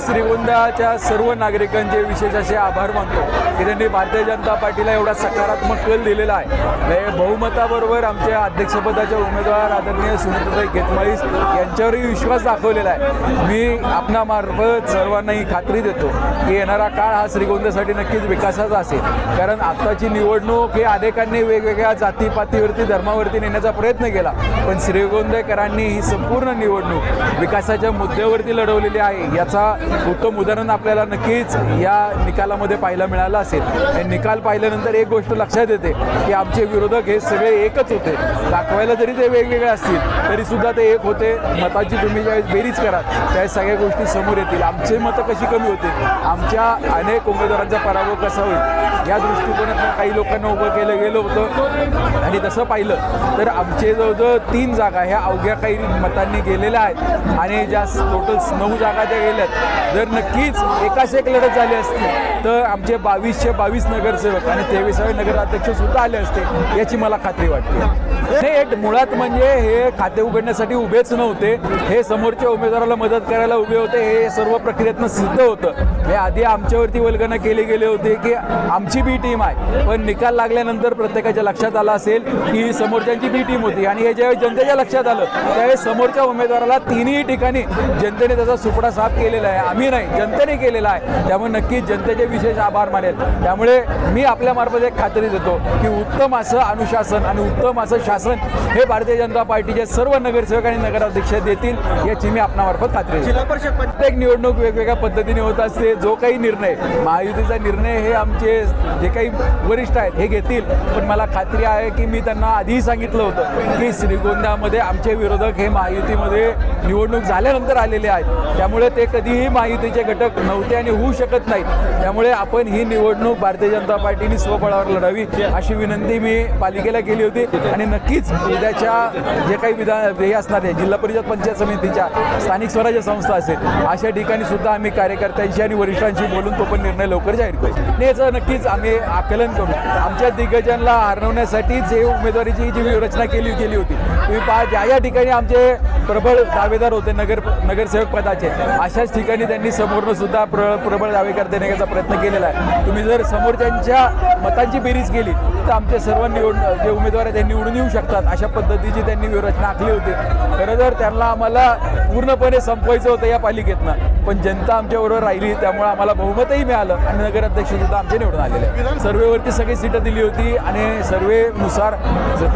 मी श्रीगोंद्याच्या सर्व नागरिकांचे विशेष असे आभार मानतो. की त्यांनी भारतीय जनता पार्टीला एवढा सकारात्मक कल दिलेला आहे. हे बहुमताबरोबर आमच्या अध्यक्षपदाच्या उमेदवार आदरणीय सुनीताताई घेतमाळीस यांच्यावरही विश्वास दाखवलेला आहे. मी आपणामार्फत सर्वांनाही खात्री देतो की येणारा काळ हा श्रीगोंद्यासाठी नक्कीच विकासाचा असेल. कारण आत्ताची निवडणूक हे अनेकांनी वेगवेगळ्या जातीपातीवरती धर्मावरती नेण्याचा प्रयत्न केला. पण श्रीगोंदेकरांनी ही संपूर्ण निवडणूक विकासाच्या मुद्द्यावरती लढवलेली आहे. याचा उत्तम उदाहरण आपल्याला नक्कीच या निकालामध्ये पाहायला मिळालं असेल. हे निकाल पाहिल्यानंतर एक गोष्ट लक्षात येते की आमचे विरोधक हे सगळे एकच होते. दाखवायला जरी ते वेगवेगळे असतील तरी सुद्धा ते एक होते. मताची तुम्ही ज्यावेळेस बेरीज करा त्यावेळेस सगळ्या गोष्टी समोर येतील. आमचे मतं कशी कमी होते? आमच्या अनेक उमेदवारांचा पराभव कसा होईल? या दृष्टिकोनातून काही लोकांना उभं केलं गेलं होतं. आणि तसं पाहिलं तर आमचे जवळजवळ तीन जागा ह्या अवघ्या काही मतांनी गेलेल्या आहेत. आणि ज्या टोटल नऊ जागा त्या गेल्यात. जर नक्कीच एकाच एक लढत झाली असती तर आमचे बावीसशे बावीस नगरसेवक आणि तेवीसावे नगराध्यक्ष सुद्धा आले असते याची मला खात्री वाटते. हे मुळात म्हणजे हे खाते उघडण्यासाठी उभेच नव्हते हे समोरच्या उमेदवाराला मदत करायला उभे होते हे सर्व प्रक्रियेतनं सिद्ध होतं. हे आधी आमच्यावरती वल्गना केली गेले होते की आमची बी टीम आहे पण निकाल लागल्यानंतर प्रत्येकाच्या लक्षात आला असेल की समोरच्यांची बी टीम होती आणि हे ज्यावेळी जनतेच्या लक्षात आलं त्यावेळेस समोरच्या उमेदवाराला तिन्ही ठिकाणी जनतेने त्याचा सुपडा साफ केलेला आहे. आम्ही नाही जनतेने केलेला आहे. त्यामुळे नक्कीच जनतेचे विशेष आभार मानेल. त्यामुळे मी आपल्या मार्फत एक खात्री देतो की उत्तम असं अनुशासन आणि उत्तम असं शासन हे भारतीय जनता पार्टीचे सर्व नगरसेवक आणि नगराध्यक्ष देतील याची मी आपणामार्फत खात्री जिल्हा परिषद प्रत्येक निवडणूक वेगवेगळ्या पद्धतीने होत असते. जो काही निर्णय महायुतीचा निर्णय हे आमचे जे काही वरिष्ठ आहेत हे घेतील. पण मला खात्री आहे की मी त्यांना आधीही सांगितलं होतं की श्रीगोंद्यामध्ये आमचे विरोधक हे महायुतीमध्ये निवडणूक झाल्यानंतर आलेले आहेत. त्यामुळे ते कधीही महायुतीचे घटक नव्हते आणि होऊ शकत नाहीत. त्यामुळे आपण ही निवडणूक भारतीय जनता पार्टीने स्वबळावर लढावी अशी विनंती मी पालिकेला केली होती. आणि नक्कीच उद्याच्या जे काही विधान हे असणार आहे जिल्हा परिषद पंचायत समितीच्या स्थानिक स्वराज्य संस्था असेल अशा ठिकाणी सुद्धा आम्ही कार्यकर्त्यांशी आणि वरिष्ठांशी बोलून तो पण निर्णय लवकर जाहीर करू. आणि याचं नक्कीच आम्ही आकलन करू. आमच्या दिग्गजांना हरवण्यासाठीच हे उमेदवारीची जी रचना केली गेली होती तुम्ही पहा ज्या या ठिकाणी आमचे प्रबळ दावेदार होते नगर नगरसेवक पदाचे. अशाच ठिकाणी त्यांनी समोरनं सुद्धा प्र प्रबळ दावे देण्याचा प्रयत्न केलेला आहे. तुम्ही जर समोरच्यांच्या मतांची बेरीज केली तर आमचे सर्व निवड जे उमेदवार आहेत ते निवडून येऊ शकतात. अशा पद्धतीची त्यांनी व्यूहरचना आखली होती. खरं तर त्यांना आम्हाला पूर्णपणे संपवायचं होतं या पालिकेतनं. पण जनता आमच्याबरोबर राहिली त्यामुळे आम्हाला बहुमतही मिळालं. आणि नगराध्यक्ष सुद्धा आमचे निवडून आलेले सर्वेवरती सगळी सीटं दिली होती आणि सर्वेनुसार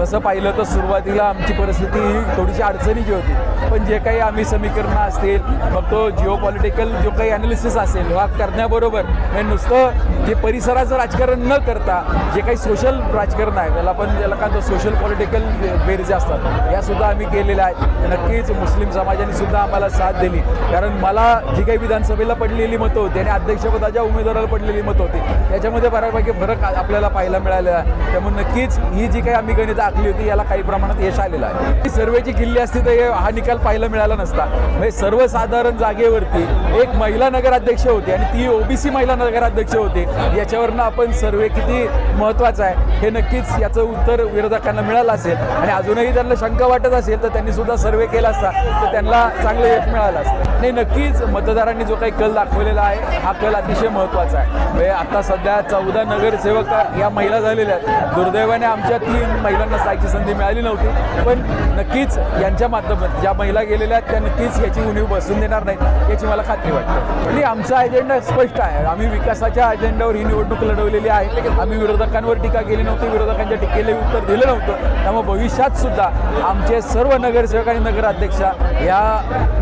तसं पाहिलं तर सुरुवातीला आमची परिस्थिती ही थोडीशी अडचणीची होती. पण जे काही आम्ही समीकरणं असतील मग तो जिओ पॉलिटिकल जो काही अनालिसिस असेल हा करण्याबरोबर म्हणजे नुसतं जे परिसराचं राजकारण न करता जे काही सोशल राजकारण आहे त्याला पण ज्याला का सोशल पॉलिटिकल बेरजे असतात या सुद्धा आम्ही केलेल्या आहेत. नक्कीच मुस्लिम समाजाने सुद्धा आम्हाला साथ दिली. कारण मला जी काही विधानसभेला पडलेली मतं होती आणि अध्यक्षपदाच्या उमेदवाराला पडलेली मतं होती याच्यामध्ये बऱ्यापैकी फरक आपल्याला पाहायला मिळालेला आहे. त्यामुळे नक्कीच ही जी काही आम्ही गणित आखली होती याला काही प्रमाणात यश आलेलं आहे. सर्वेची किल्ली असती तर हा निकाल पाहायला मिळाला नसता. म्हणजे सर्वसाधारण जागेवरती एक महिला नगराध्यक्ष होती आणि ती ओबीसी महिला नगराध्यक्ष होती. याच्यावरनं आपण सर्वे किती महत्त्वाचा आहे हे नक्कीच याचं उत्तर विरोधकांना मिळालं असेल. आणि अजूनही त्यांना शंका वाटत असेल तर त्यांनी सुद्धा सर्वे केला असता तर त्यांना चांगलं यश मिळालं असतं. आणि नक्कीच मतदारांनी जो काही कल दाखवलेला आहे हा कल अतिशय महत्त्वाचा आहे. म्हणजे आता सध्या चौदा नगरसेवक या महिला झालेल्या आहेत. दुर्दैवाने आमच्या तीन महिलांना जायची संधी मिळाली नव्हती पण नक्कीच यांच्या माध्यमात ज्या महिला गेलेल्या आहेत त्या नक्कीच याची उणीव बसून देणार नाही याची मला खात्री वाटते. आणि आमचा अजेंडा स्पष्ट आहे. आम्ही विकासाच्या अजेंड्यावर ही निवडणूक लढवलेली आहे. आम्ही विरोधकांवर टीका केली नव्हती विरोधकांच्या टीकेला उत्तर दिलं नव्हतं. त्यामुळे भविष्यात सुद्धा आमचे सर्व नगरसेवक आणि नगराध्यक्ष या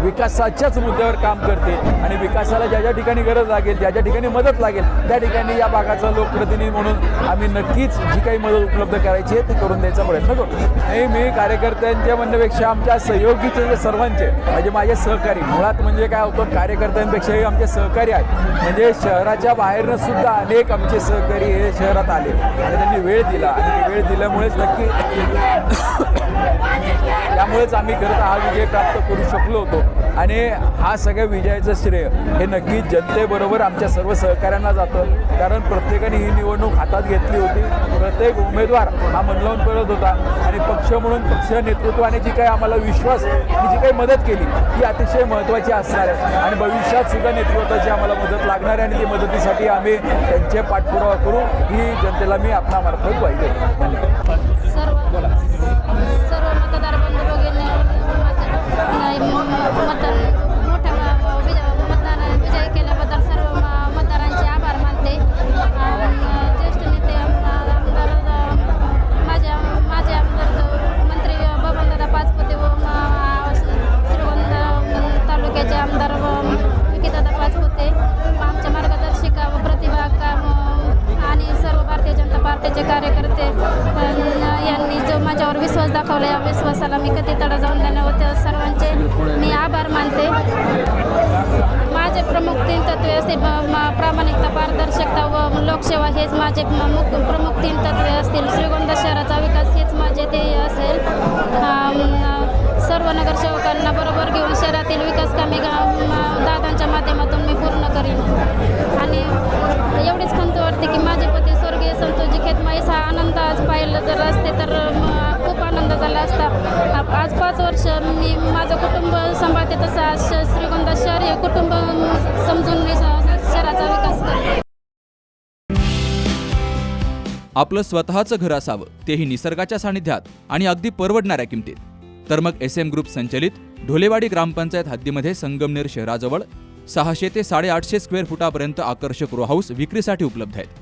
विकासाच्याच मुद्द्यावर काम करतील आणि विकासाला ज्या ज्या ठिकाणी गरज लागेल ज्या ज्या ठिकाणी मदत लागेल त्या ठिकाणी या भागाचा लोकप्रतिनिधी म्हणून आम्ही नक्कीच जी काही मदत उपलब्ध करायची आहे ती करून द्यायचा प्रयत्न करतो नाही मी कार्यकर्त्यांच्या म्हणण्यापेक्षा आमच्या सहयोगीचे जे सर्वांचे म्हणजे माझे सहकारी मुळात म्हणजे काय होतं कार्यकर्त्यांपेक्षाही आमचे सहकारी आहेत. म्हणजे शहराच्या बाहेरनं सुद्धा अनेक आमचे सहकारी हे शहरात आले आणि त्यांनी वेळ दिला आणि वेळ दिल्यामुळेच नक्की त्यामुळेच आम्ही खरं हा विजय प्राप्त करू शकलो होतो. आणि हा सगळ्या विजयाचं श्रेय हे नक्कीच जनतेबरोबर आमच्या सर्व सहकाऱ्यांना जातं. कारण प्रत्येकाने ही निवडणूक हातात घेतली होती. प्रत्येक उमेदवार हा मन लावून करत होता. आणि पक्ष म्हणून पक्ष नेतृत्वाने जी काही आम्हाला विश्वास आणि जी काही मदत केली ही अतिशय महत्त्वाची असणार आहे. आणि भविष्यात सुद्धा नेतृत्वाची आम्हाला मदत लागणार आहे आणि ती मदतीसाठी आम्ही त्यांचे पाठपुरावा करू. ही जनतेला मी आपणामार्फत देतो धन्यवाद. कार्यकर्ते अं, यांनी जो माझ्यावर विश्वास दाखवला या विश्वासाला मी कधी तडा जाऊन देणार होते सर्वांचे मी आभार मानते. माझे प्रमुख तीन तत्वे असतील प्रामाणिकता पारदर्शकता व लोकसेवा हेच माझे म- प्रमुख तीन तत्वे असतील. श्रीगोंदा शहराचा विकास हेच माझे ध्येय असेल. सर्व नगरसेवकांना बरोबर घेऊन पाच वर्ष मी माझं कुटुंब सांभाळते तसं श्रीगोंदा शहर हे कुटुंब समजून शहराचा विकास करते. आपलं स्वतःचं घर असावं तेही निसर्गाच्या सानिध्यात आणि अगदी परवडणाऱ्या किमतीत. तर मग एस एम ग्रुप संचलित ढोलेवाडी ग्रामपंचायत हद्दीमध्ये संगमनेर शहराजवळ सहाशे ते साडेआठशे स्क्वेअर फुटापर्यंत आकर्षक रो हाऊस विक्रीसाठी उपलब्ध आहेत.